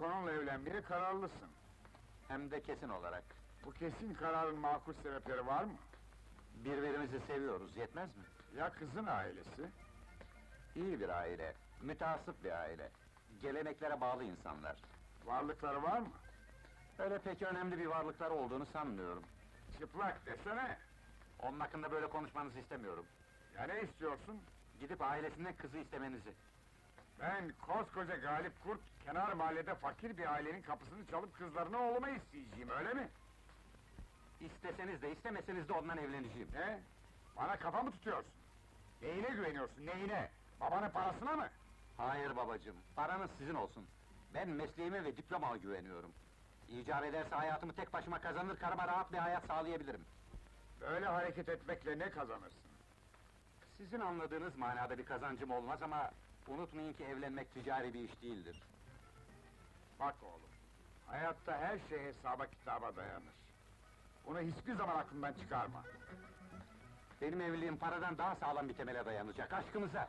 Demek onunla evlenmeye kararlısın. Hem de kesin olarak. Bu kesin kararın makul sebepleri var mı? Birbirimizi seviyoruz, yetmez mi? Ya kızın ailesi? İyi bir aile, müteasıp bir aile. Geleneklere bağlı insanlar. Varlıkları var mı? Öyle pek önemli bir varlıkları olduğunu sanmıyorum. Çıplak desene. Onun hakkında böyle konuşmanızı istemiyorum. Ya ne istiyorsun? Gidip ailesinden kızı istemenizi. Ben koskoca Galip Kurt, kenar mahallede fakir bir ailenin kapısını çalıp kızlarını oğluma isteyeceğim, öyle mi? İsteseniz de istemeseniz de ondan evleneceğim. Ne? Bana kafa mı tutuyorsun? Neyine güveniyorsun, neyine? Babanın parasına mı? Hayır babacığım, paranız sizin olsun. Ben mesleğime ve diplomama güveniyorum. İcap ederse hayatımı tek başıma kazanır, karıma rahat bir hayat sağlayabilirim. Böyle hareket etmekle ne kazanırsın? Sizin anladığınız manada bir kazancım olmaz ama... ...unutmayın ki evlenmek ticari bir iş değildir. Bak oğlum, hayatta her şey hesaba kitaba dayanır. Bunu hiçbir zaman aklından çıkarma. Benim evliliğim paradan daha sağlam bir temele dayanacak, aşkımıza.